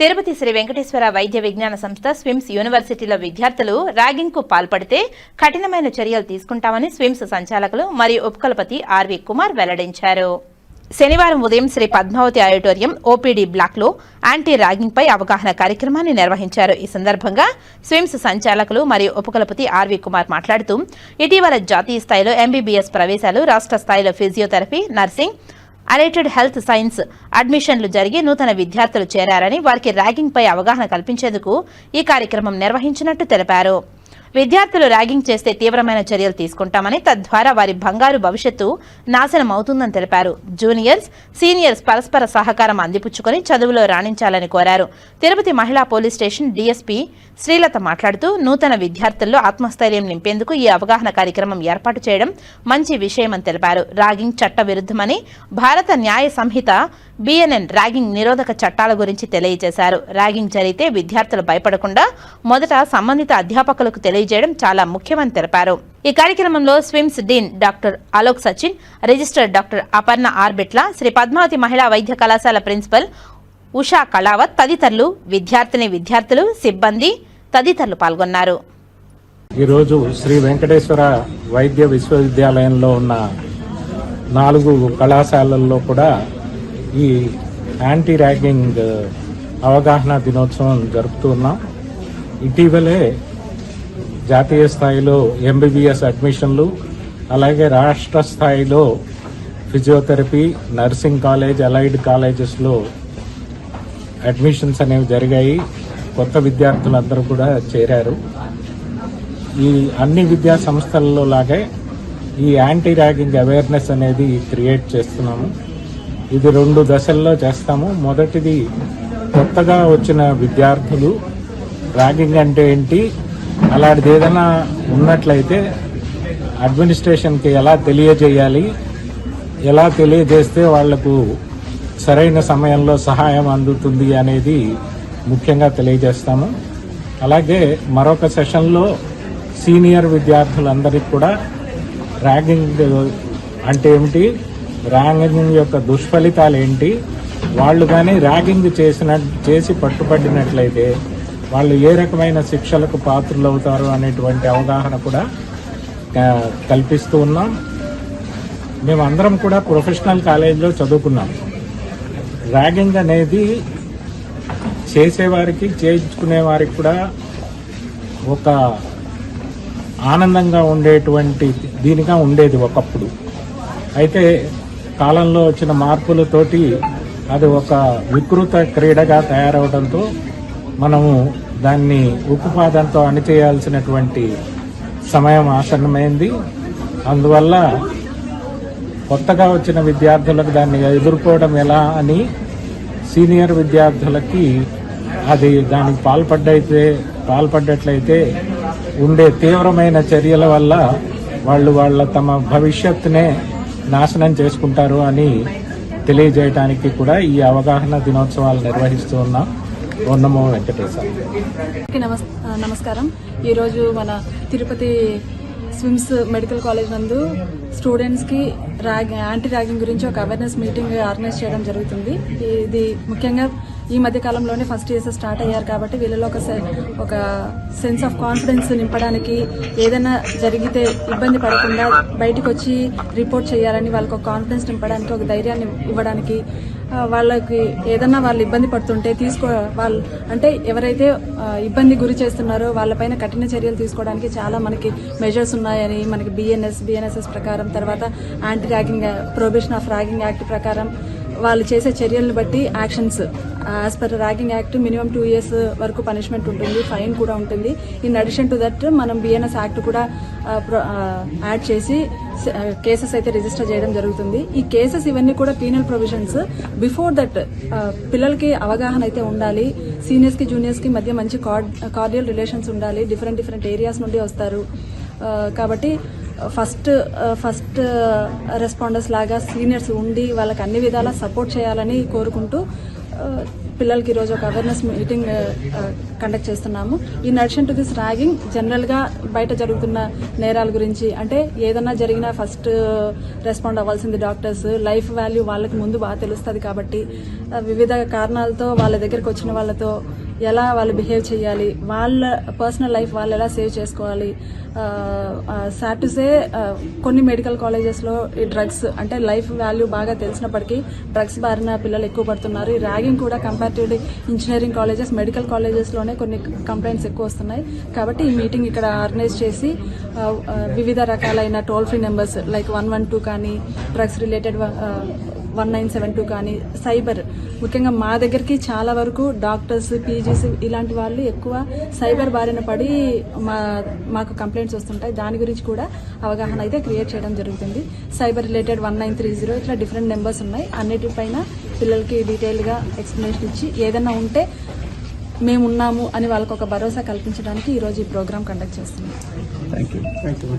తిరుపతి శ్రీ వెంకటేశ్వర వైద్య విజ్ఞాన సంస్థ స్విమ్స్ యూనివర్సిటీలో విద్యార్థులు ర్యాగింగ్కు పాల్పడితే కఠినమైన చర్యలు తీసుకుంటామని స్విమ్స్ సంచాలకులు మరియు ఉపకులపతి ఆర్వి కుమార్ వెల్లడించారు. శనివారం ఉదయం శ్రీ పద్మావతి ఆడిటోరియం ఓపీడీ బ్లాక్లో యాంటీ ర్యాగింగ్ పై అవగాహన కార్యక్రమాన్ని నిర్వహించారు. ఈ సందర్భంగా స్విమ్స్ సంచాలకులు మరియు ఉపకులపతి ఆర్వి కుమార్ మాట్లాడుతూ ఇటీవల జాతీయ స్థాయిలో ఎంబీబీఎస్ ప్రవేశాలు రాష్ట్ర స్థాయిలో physiotherapy nursing allied health science అడ్మిషన్లు జరిగి నూతన విద్యార్థులు చేరారని వారికి ర్యాగింగ్పై అవగాహన కల్పించేందుకు ఈ కార్యక్రమం నిర్వహించినట్టు తెలిపారు. విద్యార్థులు ర్యాగింగ్ చేస్తే తీవ్రమైన చర్యలు తీసుకుంటామని తద్వారా వారి బంగారు భవిష్యత్తు నాశనం అవుతుందని తెలిపారు. జూనియర్స్ సీనియర్స్ పరస్పర సహకారం అందిపుచ్చుకొని చదువులో రాణించాలని కోరారు. తిరుపతి మహిళా పోలీస్ స్టేషన్ డీఎస్పీ శ్రీలత మాట్లాడుతూ నూతన విద్యార్థుల్లో ఆత్మస్థైర్యం నింపేందుకు ఈ అవగాహన కార్యక్రమం ఏర్పాటు చేయడం మంచి విషయమని తెలిపారు. ర్యాగింగ్ చట్ట విరుద్ధమని భారత న్యాయ సంహిత బిఎన్ఎన్ ర్యాగింగ్ నిరోధక చట్టాల గురించి తెలియజేశారు. ర్యాగింగ్ జరిగితే విద్యార్థులు భయపడకుండా మొదట సంబంధిత అధ్యాపకులకు తెలియజేయడం చాలా ముఖ్యమని తెలిపారు. ఈ కార్యక్రమంలో SVIMS dean doctor Alok Sachin registrar doctor Aparna ఆర్బిట్ల Sri Padmavathi మహిళా వైద్య కళాశాల ప్రిన్సిపల్ ఉషా కళావత్ తదితరులు విద్యార్థిని విద్యార్థులు సిబ్బంది తదితరులు పాల్గొన్నారు. ఈరోజు శ్రీ వెంకటేశ్వర వైద్య విశ్వవిద్యాలయంలో ఉన్న నాలుగు కళాశాలల్లో కూడా ఈ యాంటీ ర్యాగింగ్ అవగాహన దినోత్సవం జరుపుతున్నాం ఇటీవలే జాతీయ స్థాయిలో ఎంబీబీఎస్ అడ్మిషన్లు అలాగే రాష్ట్ర స్థాయిలో ఫిజియోథెరపీ నర్సింగ్ కాలేజ్ అలైడ్ కాలేజెస్లో అడ్మిషన్స్ అనేవి జరిగాయి. కొత్త విద్యార్థులందరూ కూడా చేరారు. ఈ అన్ని విద్యా సంస్థలలో లాగే ఈ యాంటీ ర్యాగింగ్ అవేర్నెస్ అనేది క్రియేట్ చేస్తున్నాము. ఇది రెండు దశల్లో చేస్తాము. మొదటిది కొత్తగా వచ్చిన విద్యార్థులు ర్యాగింగ్ అంటే ఏంటి అలాంటిది ఏదైనా ఉన్నట్లయితే అడ్మినిస్ట్రేషన్కి ఎలా తెలియజేయాలి ఎలా తెలియజేస్తే వాళ్ళకు సరైన సమయంలో సహాయం అందుతుంది అనేది ముఖ్యంగా తెలియజేస్తాము. అలాగే మరొక సెషన్లో సీనియర్ విద్యార్థులందరికీ కూడా ర్యాగింగ్ అంటే ఏమిటి ర్యాగింగ్ యొక్క దుష్ఫలితాలు ఏంటి? వాళ్ళు కానీ ర్యాగింగ్ చేసిన చేసి పట్టుబడినట్లయితే వాళ్ళు ఏ రకమైన శిక్షలకు పాత్రలు అవుతారు అనేటువంటి అవగాహన కూడా కల్పిస్తూ ఉన్నాం. మేమందరం కూడా ప్రొఫెషనల్ కాలేజీలో చదువుకున్నాం. ర్యాగింగ్ అనేది చేసేవారికి చేయించుకునే వారికి కూడా ఒక ఆనందంగా ఉండేటువంటి దీనిగా ఉండేది ఒకప్పుడు. అయితే కాలంలో వచ్చిన మార్పులతోటి అది ఒక వికృత క్రీడగా తయారవడంతో మనము దాన్ని ఉక్కుపాదంతో అణిచేయాల్సినటువంటి సమయం ఆసన్నమైంది. అందువల్ల కొత్తగా వచ్చిన విద్యార్థులకు దాన్ని ఎదుర్కోవడం ఎలా అని సీనియర్ విద్యార్థులకి అది దానికి పాల్పడ్డైతే పాల్పడ్డట్లయితే ఉండే తీవ్రమైన చర్యల వల్ల వాళ్ళు వాళ్ళ తమ భవిష్యత్తునే నాశనం చేసుకుంటారు అని తెలియజేయడానికి కూడా ఈ అవగాహన దినోత్సవాలు నిర్వహిస్తూ ఉన్నాం ఉన్నమో వెంకటేశ్వర నమస్ నమస్కారం. ఈరోజు మన తిరుపతి స్విమ్స్ మెడికల్ కాలేజ్ నందు స్టూడెంట్స్కి ర్యాగ్ యాంటీ ర్యాగింగ్ గురించి ఒక అవేర్నెస్ మీటింగ్ ఆర్గనైజ్ చేయడం జరుగుతుంది. ఇది ముఖ్యంగా ఈ మధ్య కాలంలోనే ఫస్ట్ ఇయర్స్ స్టార్ట్ అయ్యారు కాబట్టి వీళ్ళలో ఒక ఒక సెన్స్ ఆఫ్ కాన్ఫిడెన్స్ నింపడానికి ఏదైనా జరిగితే ఇబ్బంది పడకుండా బయటకు వచ్చి రిపోర్ట్ చేయాలని వాళ్ళకి ఒక కాన్ఫిడెన్స్ నింపడానికి ఒక ధైర్యాన్ని ఇవ్వడానికి వాళ్ళకి ఏదన్నా వాళ్ళు ఇబ్బంది పడుతుంటే తీసుకో వాళ్ళు అంటే ఎవరైతే ఇబ్బంది గురి చేస్తున్నారో వాళ్ళపైన కఠిన చర్యలు తీసుకోవడానికి చాలా మనకి మెజర్స్ ఉన్నాయని మనకి బిఎన్ఎస్ బిఎన్ఎస్ఎస్ ప్రకారం తర్వాత anti ragging probation of ragging act ప్రకారం వాళ్ళు చేసే చర్యలను బట్టి actions as per ragging act minimum two years వరకు పనిష్మెంట్ ఉంటుంది ఫైన్ కూడా ఉంటుంది. ఇన్ అడిషన్ టు దట్ మనం బిఎన్ఎస్ యాక్ట్ కూడా యాడ్ చేసి కేసెస్ అయితే రిజిస్టర్ చేయడం జరుగుతుంది. ఈ కేసెస్ ఇవన్నీ కూడా పీనల్ ప్రొవిజన్స్ బిఫోర్ దట్ పిల్లలకి అవగాహన అయితే ఉండాలి. సీనియర్స్కి జూనియర్స్కి మధ్య మంచి కార్డియల్ రిలేషన్స్ ఉండాలి. డిఫరెంట్ డిఫరెంట్ ఏరియాస్ నుండి వస్తారు. కాబట్టి ఫస్ట్ ఫస్ట్ రెస్పాండర్స్ లాగా సీనియర్స్ ఉండి వాళ్ళకి అన్ని విధాలా సపోర్ట్ చేయాలని కోరుకుంటూ పిల్లలకి ఈరోజు ఒక అవేర్నెస్ మీటింగ్ కండక్ట్ చేస్తున్నాము. In addition to this ragging జనరల్గా బయట జరుగుతున్న నేరాల గురించి అంటే ఏదన్నా జరిగినా ఫస్ట్ రెస్పాండ్ అవ్వాల్సింది డాక్టర్స్ లైఫ్ వాల్యూ వాళ్ళకి ముందు బాగా తెలుస్తుంది కాబట్టి వివిధ కారణాలతో వాళ్ళ దగ్గరికి వచ్చిన వాళ్ళతో ఎలా వాళ్ళు బిహేవ్ చేయాలి వాళ్ళ పర్సనల్ లైఫ్ వాళ్ళు ఎలా సేవ్ చేసుకోవాలి సాట్ టు సే కొన్ని మెడికల్ కాలేజెస్లో ఈ డ్రగ్స్ అంటే లైఫ్ వాల్యూ బాగా తెలిసినప్పటికీ డ్రగ్స్ బారిన పిల్లలు ఎక్కువ పడుతున్నారు. ఈ ర్యాగింగ్ కూడా కంపారిటివ్లీ ఇంజనీరింగ్ కాలేజెస్ మెడికల్ కాలేజెస్లోనే కొన్ని కంప్లైంట్స్ ఎక్కువ వస్తున్నాయి. కాబట్టి ఈ మీటింగ్ ఇక్కడ ఆర్గనైజ్ చేసి వివిధ రకాలైన toll free numbers like one one two కానీ drugs related one nine seven two కానీ సైబర్. ముఖ్యంగా మా దగ్గరికి చాలా వరకు డాక్టర్స్ పీజీస్ ఇలాంటి వాళ్ళు ఎక్కువ సైబర్ బారిన పడి మా మాకు కంప్లైంట్స్ వస్తుంటాయి. దాని గురించి కూడా అవగాహన అయితే క్రియేట్ చేయడం జరుగుతుంది. Cyber related one nine three zero ఇట్లా డిఫరెంట్ నెంబర్స్ ఉన్నాయి. అన్నిటిపైన పిల్లలకి డీటెయిల్గా ఎక్స్ప్లెనేషన్ ఇచ్చి ఏదైనా ఉంటే మేమున్నాము అని వాళ్ళకు ఒక భరోసా కల్పించడానికి ఈరోజు ఈ ప్రోగ్రామ్ కండక్ట్ చేస్తున్నాం. Thank you